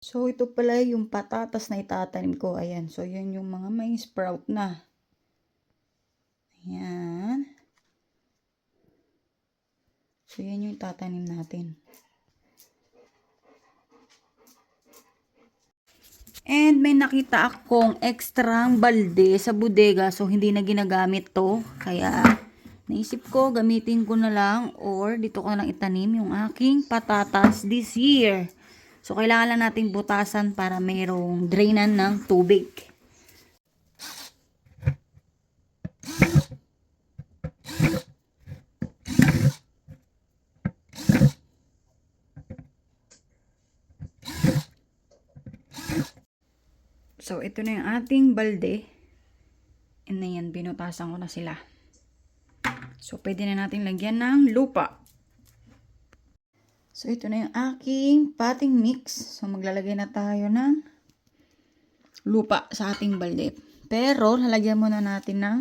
So, ito pala yung patatas na itatanim ko. Ayan. So, yan yung mga may sprout na. Ayan. So, yan yung tatanim natin. And may nakita akong ekstrang balde sa bodega. So, hindi na ginagamit to. Kaya, naisip ko, gamitin ko na lang or dito ko na lang itanim yung aking patatas this year. So, kailangan lang nating butasan para mayroong drainan ng tubig. So, ito na yung ating balde. And na binutasan ko na sila. So, pwede na natin lagyan ng lupa. So, ito na yung aking potting mix. So, maglalagay na tayo ng lupa sa ating balde. Pero, lalagyan muna natin ng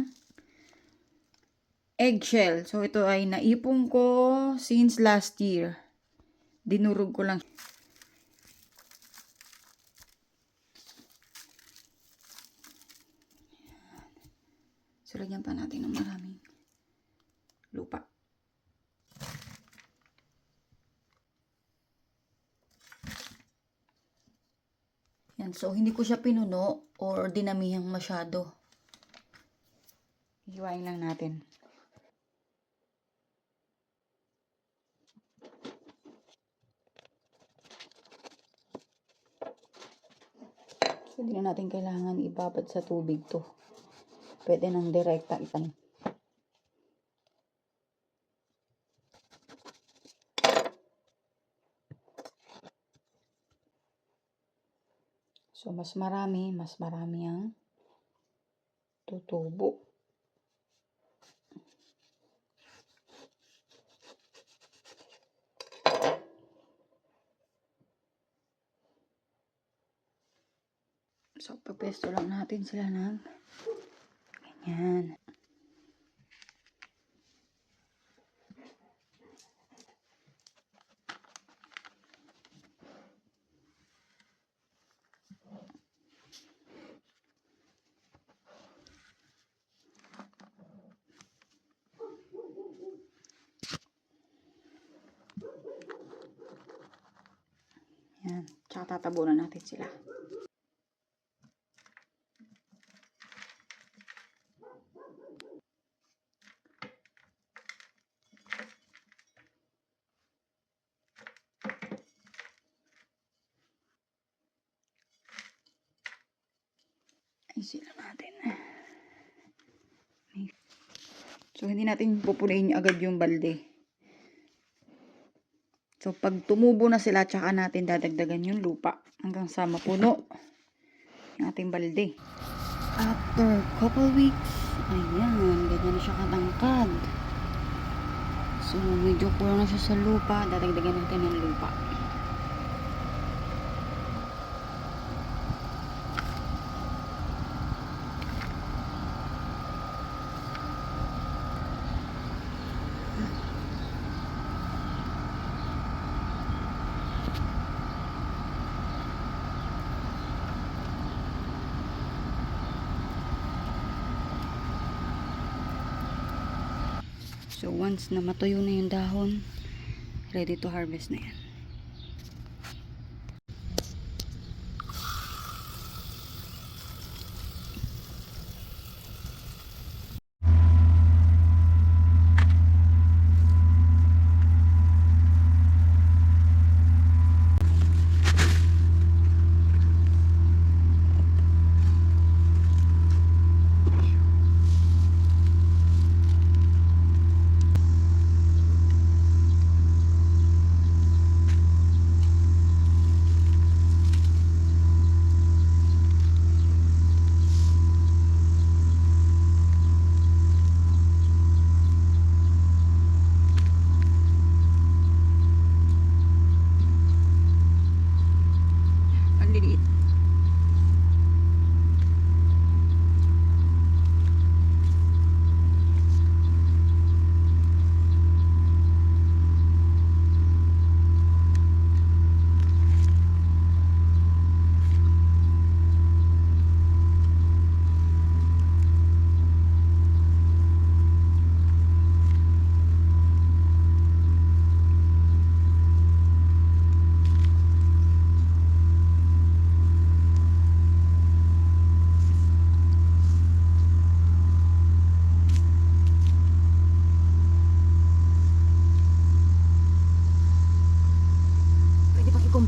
eggshell. So, ito ay naipon ko since last year. Dinurog ko lang. So, lagyan pa natin ng maraming lupa. Yan. So, hindi ko siya pinuno or dinamihang masyado. Hiwain lang natin. So, hindi na natin kailangan ibabad sa tubig to. Pwede nang direkta itanim. So, mas marami, mas marami ang tutubo. So, papesto lang natin sila ng ganyan. Yan. Tsaka tatabunan natin sila. Ay, sila natin. So, hindi natin pupunayin agad yung balde. So, pag tumubo na sila, tsaka natin dadagdagan yung lupa hanggang sa mapuno yung ating balde. After couple weeks, ayan, ganyan na siya katangkad. So, medyo kulang na siya sa lupa, dadagdagan natin ng lupa. So, once na matuyo na yung dahon, ready to harvest na yan.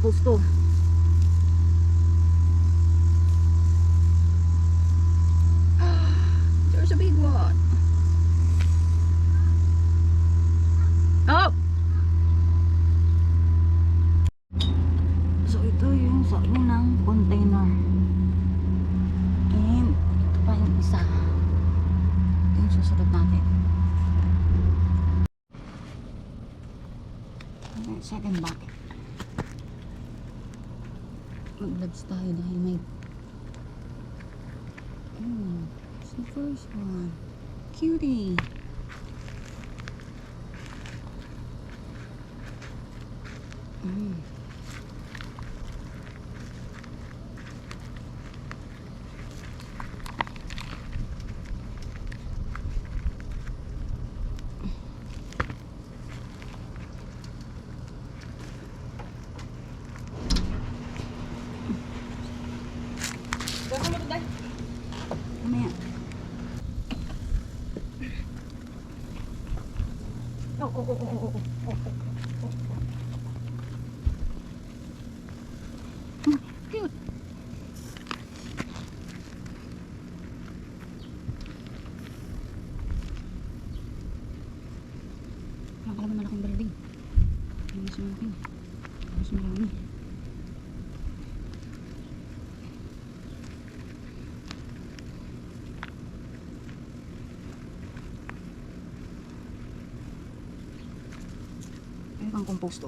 To. There's a big one. Oh! So ito yung sa unang container. And ito isa. Yung natin. Second bucket. Mag-gloves tayo dahil may it's the first one. Cutie. Mm. Mamaya. Oh, oh, oh, oh, oh, oh, oh, oh. Hmm, Cute. Wala ka naman malaking balde. Yung mas malaki. Mas marami. Bang compost?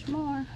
There's more.